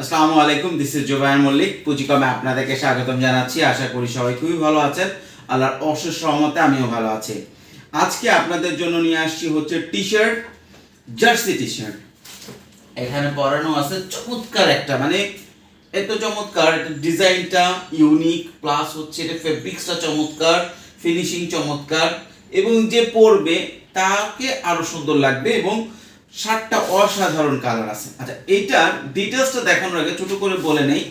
আসসালামু আলাইকুম this is Jobayan Mallick পুঁজিকমে আপনাদেরকে স্বাগতম জানাচ্ছি, আশা করি সবাই খুবই ভালো আছেন, আল্লাহর অশেষ রহমতে আমিও ভালো আছি। আজকে আপনাদের জন্য নিয়ে আসছি হচ্ছে T shirt jersey T shirt এখানে পরানো আছে চমৎকার একটা মানে এত চমৎকার ডিজাইনটা ইউনিক প্লাস হচ্ছে এটা ফেব্রিক্সটা চমৎকার ফিনিশিং চমৎকার, এবং যে পরবে তাকে আরও সুন্দর লাগবে, এবং শার্টটা অসাধারণ কালার আছে। আচ্ছা এইটার ডিটেলসটা দেখানোর আগে ছোট করে বলে নেই।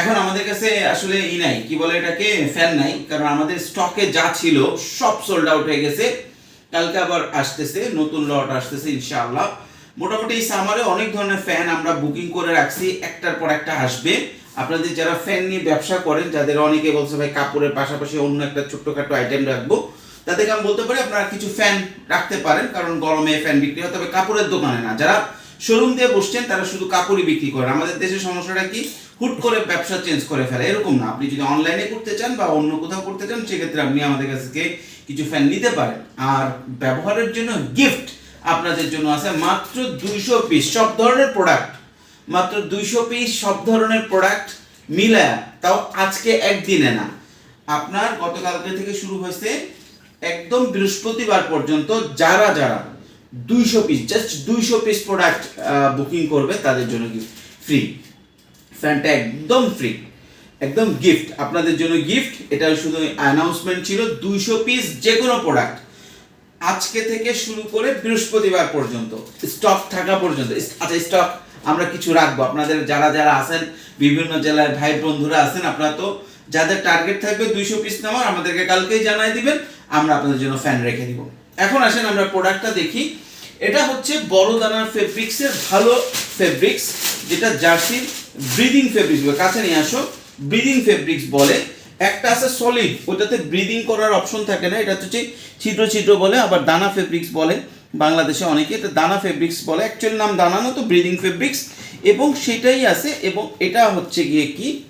এখন আমাদের কাছে আসলে ই নাই, কি বলে এটাকে? ফ্যান নাই, কারণ আমাদের স্টকে যা ছিল সব সোল্ড আউট হয়ে গেছে। কালকে আবার আসতেছে, নতুন লট আসতেছে, ইনশাআল্লাহ। মোটামুটি এই সামারে অনেক ধরনের ফ্যান আমরা বুকিং করে রাখছি, একটার পর একটা আসবে। আপনাদের যারা ফ্যান নিয়ে ব্যবসা করেন, যাদের অনেকে বলছে, ভাই, কাপড়ের পাশাপাশি অন্য একটা ছোট্টখাটো আইটেম রাখব তাদেরকে আমি বলতে পারি আপনারা কিছু ফ্যান রাখতে পারেন, কারণ গরমে ফ্যান বিক্রি হয়, তবে কাপড়ের দোকানে না। যারা শোরুম দিয়ে বসছেন, তারা শুধু কাপড়ই বিক্রি করেন। আমাদের দেশের সমস্যাটা কি? হুট করে ব্যবসা চেঞ্জ করে ফেলে, এরকম না। আপনি যদি অনলাইনে করতে চান বা অন্য কোথাও করতে চান, সেক্ষেত্রে আপনি আমাদের কাছ থেকে কিছু ফ্যান নিতে পারেন। আর ব্যবহারের জন্য গিফট আপনাদের জন্য আছে মাত্র দুইশো পিস সব ধরনের প্রোডাক্ট মাত্র দুইশো পিস সব ধরনের প্রোডাক্ট মিলা তাও আজকে একদিনে না। আপনার গতকালকে থেকে শুরু হয়েছে একদম বৃহস্পতিবার পর্যন্ত যারা যারা দুইশো পিস জাস্ট দুইশো পিস প্রোডাক্ট বুকিং করবে, তাদের জন্য কি ফ্রি ফ্যানটা একদম ফ্রি একদম গিফট আপনাদের জন্য গিফট এটা শুধু অ্যানাউন্সমেন্ট ছিল, দুইশো পিস যে কোনো প্রোডাক্ট আজকে থেকে শুরু করে বৃহস্পতিবার পর্যন্ত স্টক থাকা পর্যন্ত। আচ্ছা স্টক আমরা কিছু রাখব। আপনাদের যারা যারা আছেন, বিভিন্ন জেলায় ভাই বন্ধুরা আছেন, আপনারা তো যাদের টার্গেট থাকবে দুইশো পিস নেওয়ার, আমাদেরকে কালকেই জানাই দিবেন। আমরা আপনাদের জন্য ফ্যান রেখে দিব। এখন আসেন আমরা প্রোডাক্টটা দেখি। এটা হচ্ছে বড় দানার ফেব্রিক্সের ভালো ফেব্রিক্স যেটা জার্সি ব্রিদিং ফেব্রিক্স বলে। কাছে নিয়ে আসো। ব্রিদিং ফেব্রিক্স বলে। একটা আছে সলিড ওটাতে ব্রিদিং করার অপশন থাকে না। এটা হচ্ছে ছিদ্র ছিদ্র বলে, আবার দানা ফেব্রিক্স বলে। বাংলাদেশে অনেকে এটা দানা ফেব্রিক্স বলে। অ্যাকচুয়ালি নাম দানা না, তো ব্রিদিং ফেব্রিক্স এবং সেটাই আছে, এবং এটা হচ্ছে গিয়ে কি?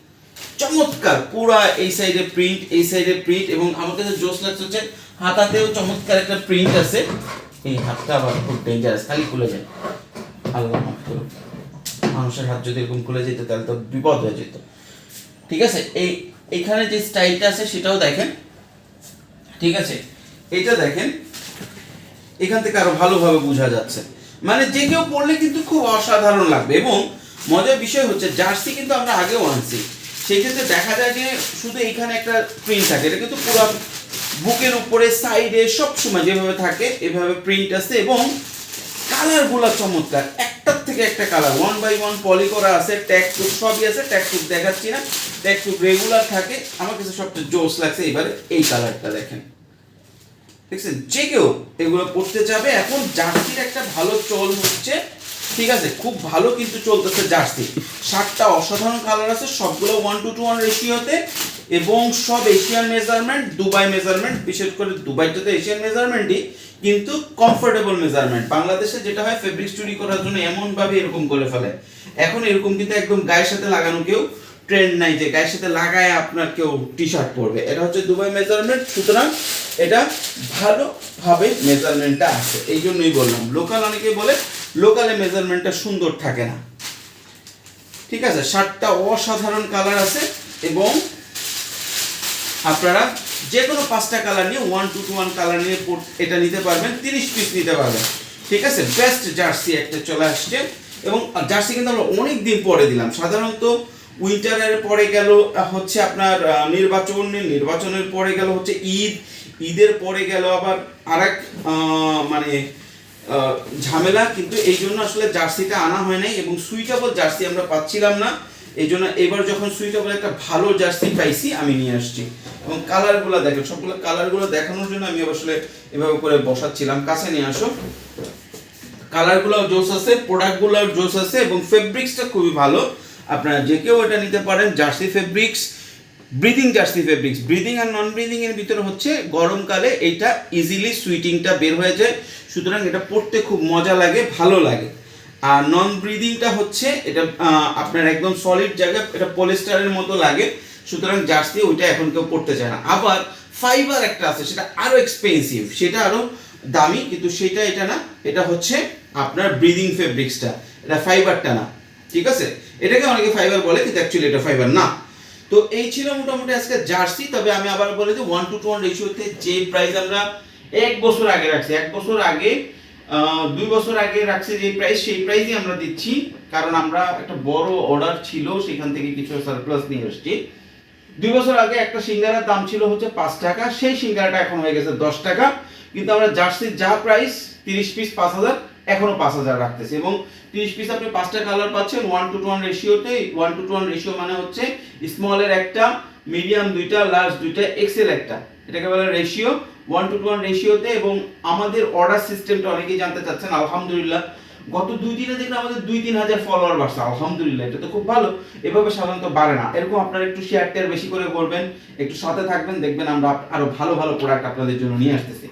চমৎকার, পুরা এই সাইডে প্রিন্ট এই সাইডে প্রিন্ট এবং আমার কাছে জোস লাগছে হচ্ছে হাতাতেও চমৎকার একটা প্রিন্ট আছে। এই হাতটা আবার খুব ডেঞ্জারাস খালি খুলে যায়। আল্লাহ মাফ মানুষের হাত যদি এরকম খুলে যেত, তাহলে তো বিপদ হয়ে যেত। ঠিক আছে? এই, এখানে যে স্টাইলটা আছে, সেটাও দেখেন। ঠিক আছে? এটা দেখেন, এখান থেকে আরও ভালোভাবে বোঝা যাচ্ছে। মানে যে কেউ পড়লে কিন্তু খুব অসাধারণ লাগবে এবং মজার বিষয় হচ্ছে, জার্সি কিন্তু আমরা আগেও আনছি। সেই ক্ষেত্রে দেখা যায় যে শুধু এইখানে একটা প্রিন্ট থাকে। এটা কিন্তু পুরো বুকের উপরে সাইডে সব সময় যেভাবে থাকে, এভাবে প্রিন্ট আছে এবং কালারগুলো চমৎকার। একটার থেকে একটা colour one by one poly করা আছে ট্যাগ টুক সবই আছে ট্যাগ টুক দেখাচ্ছি না। ট্যাগ রেগুলার থাকে। আমার কাছে সবচেয়ে জোস লাগছে এবারে এই কালারটা দেখেন। দেখছেন? যে কেউ এগুলো পড়তে যাবে। এখন জার্সির একটা ভালো চল হচ্ছে। ঠিক আছে, খুব ভালো কিন্তু চলতেছে জার্সি। সাতটা অসাধারণ কালার আছে, সবগুলো ওয়ান টু টু ওয়ান রেশিওতে এবং সব এশিয়ান মেজারমেন্ট দুবাই মেজারমেন্ট বিশেষ করে দুবাইটা তো এশিয়ান মেজারমেন্টই কিন্তু কমফোর্টেবল মেজারমেন্ট বাংলাদেশে যেটা হয় ফেব্রিক চুরি করার জন্য এমনভাবে এরকম করে ফেলে। এখন এরকম কিন্তু একদম গায়ের সাথে লাগানো কেউ ট্রেন্ড নাই যে গায়ের সাথে লাগায় আপনার কেউ টি শার্ট পরবে। এটা হচ্ছে দুবাই মেজারমেন্ট সুতরাং এটা ভালোভাবে মেজারমেন্টটা আছে এই জন্যই বললাম। লোকাল অনেকে বলে লোকালে মেজারমেন্টটা সুন্দর থাকে না। ঠিক আছে? শার্টটা অসাধারণ কালার আছে এবং আপনারা যে কোনো পাঁচটা কালার নিয়ে one two two one colour নিয়ে এটা নিতে পারবেন, তিরিশ পিস নিতে পারবেন। ঠিক আছে? বেস্ট জার্সি একটা চলে আসছে এবং জার্সি কিন্তু আমরা অনেক দিন পরে দিলাম। সাধারণত উইন্টারের পরে গেল হচ্ছে আপনার নির্বাচন, নির্বাচনের পরে গেল হচ্ছে ঈদ। ঈদের পরে গেল আবার আরেক মানে ঝামেলা, কিন্তু এই জন্য আসলে জার্সিটা আনা হয় নাই এবং সুইটেবল জার্সি আমরা পাচ্ছিলাম না। এই জন্য এবার যখন সুইটেবল একটা ভালো জার্সি পাইছি, আমি নিয়ে আসছি। এবং কালারগুলো দেখো সবগুলো কালারগুলো দেখানোর জন্য আমি আসলে এভাবে করে বসাচ্ছিলাম। কাছে নিয়ে আসো। কালারগুলো জোস আছে প্রোডাক্টগুলো জোস আছে এবং ফেব্রিক্সটা খুবই ভালো। আপনারা যে কেউ এটা নিতে পারেন, jersey fabrics breathing jersey fabrics breathing আর নন ব্রিদিং এর ভিতরে হচ্ছে গরমকালে এইটা ইজিলি সুইটিংটা বের হয়ে যায়। সুতরাং এটা পড়তে খুব মজা লাগে, ভালো লাগে। আর নন ব্রিদিংটা হচ্ছে এটা আপনার একদম সলিড জায়গা, এটা পলিস্টারের মতো লাগে। সুতরাং জার্সি ওইটা এখন কেউ পড়তে চায় না। আবার ফাইবার একটা আছে, সেটা আরও এক্সপেন্সিভ সেটা আরও দামি, কিন্তু সেটা এটা না, এটা হচ্ছে আপনার ব্রিদিং ফেব্রিক্সটা এটা ফাইবারটা না। ঠিক আছে? এটাকে অনেকে ফাইবার বলে, কিন্তু অ্যাকচুয়ালি এটা ফাইবার না। তো এই ছিল মোটামুটি আজকে জার্সি, তবে আমি আবার বলে দিই ওয়ান টু টু ওয়ান রেশিওতে যে প্রাইস আমরা এক বছর আগে রাখছি, এক বছর আগে দুই বছর আগে রাখছি যে প্রাইস সেই প্রাইসই আমরা দিচ্ছি, কারণ আমরা একটা বড় অর্ডার ছিল, সেখান থেকে কিছু সারপ্লাস নিয়ে এসেছি। দুই বছর আগে একটা সিঙ্গারার দাম ছিল হচ্ছে পাঁচ টাকা, সেই সিঙ্গারাটা এখন হয়ে গেছে দশ টাকা, কিন্তু আমরা জার্সির যা প্রাইস তিরিশ পিস পাঁচ হাজার এখনও পাঁচ হাজার রাখতেছে। এবং তিরিশ পিস আপনি পাঁচটা কালার পাচ্ছেন one two two one রেশিওতে one two two one ratio মানে হচ্ছে স্মলের একটা মিডিয়াম দুইটা লার্জ দুইটা এক্সেল একটা। এটাকে বলে ratio one two two one রেশিওতে এবং আমাদের অর্ডার সিস্টেমটা অনেকেই জানতে চাচ্ছেন, আলহামদুলিল্লাহ। গত দুই দিনে দেখলে আমাদের দুই তিন হাজার ফলোয়ার বাড়ছে, আলহামদুলিল্লাহ, এটা তো খুব ভালো। এভাবে সাধারণত বাড়ে না। এরকম আপনারা একটু শেয়ার টেয়ার বেশি করে করবেন, একটু সাথে থাকবেন, দেখবেন আমরা আরও ভালো ভালো প্রোডাক্ট আপনাদের জন্য নিয়ে আসতেছি।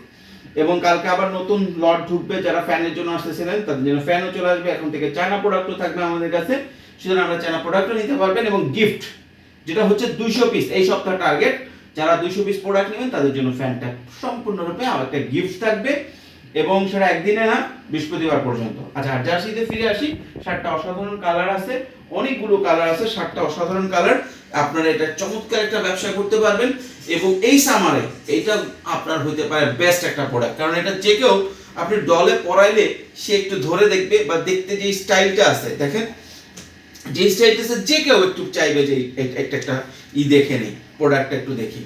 এবং কালকে আবার নতুন লট ঢুকবে যারা ফ্যানের জন্য আসতেছিলেন, তাদের জন্য ফ্যানও চলে আসবে। এখন থেকে চায়না প্রোডাক্টও থাকবে আমাদের কাছে। সুতরাং আমরা চায়না প্রোডাক্টও নিতে পারবেন এবং গিফট যেটা হচ্ছে দুইশো পিস এই সপ্তাহ টার্গেট যারা দুইশো পিস প্রোডাক্ট নেবেন, তাদের জন্য ফ্যানটা সম্পূর্ণরূপে আমার একটা গিফট থাকবে। এবং সেটা একদিনে না, বৃহস্পতিবার পর্যন্ত। আচ্ছা আর জার্সিতে ফিরে আসি। শার্টটা অসাধারণ কালার আছে। অনেকগুলো কালার আছে সাতটা অসাধারণ কালার আপনারা এটা চমৎকার একটা ব্যবসা করতে পারবেন। এবং এই সামারে এইটা আপনার হইতে পারে বেস্ট একটা প্রোডাক্ট কারণ এটা যে কেউ আপনি ডলে পরাইলে সে একটু ধরে দেখবে বা দেখতে যে স্টাইলটা আছে। দেখেন, যে স্টাইলটা আছে, যে কেউ একটু চাইবে যে একটা একটা ই দেখে নেই প্রোডাক্টটা একটু দেখি।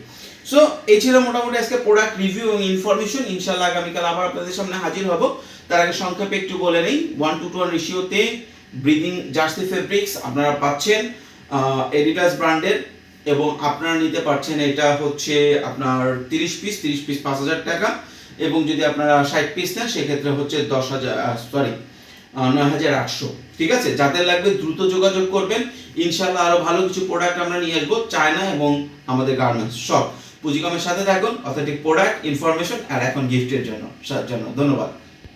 সো এই ছিল মোটামুটি আজকে প্রোডাক্ট রিভিউ এবং ইনফরমেশন ইনশাল্লাহ আগামীকাল আবার আপনাদের সামনে হাজির হব। তার আগে সংক্ষেপে একটু বলে নেই। ওয়ান টু টু ওয়ান রেশিওতে ব্রিদিং জার্সি ফেব্রিক্স আপনারা পাচ্ছেন এডিডাস ব্র্যান্ডের এবং আপনারা নিতে পারছেন এটা হচ্ছে আপনার তিরিশ পিস তিরিশ পিস পাঁচ হাজার টাকা, এবং যদি আপনারা ষাট পিস নেন, সেক্ষেত্রে হচ্ছে দশ হাজার সরি নয় হাজার আটশো। ঠিক আছে? যাদের লাগবে দ্রুত যোগাযোগ করবেন। ইনশাল্লাহ আরও ভালো কিছু প্রোডাক্ট আমরা নিয়ে আসব, চায়না এবং আমাদের গার্মেন্টস সব। পুঁজিকমের সাথে থাকুন অথেন্টিক প্রোডাক্ট ইনফরমেশন আর এখন গিফটের জন্য। জন্য ধন্যবাদ।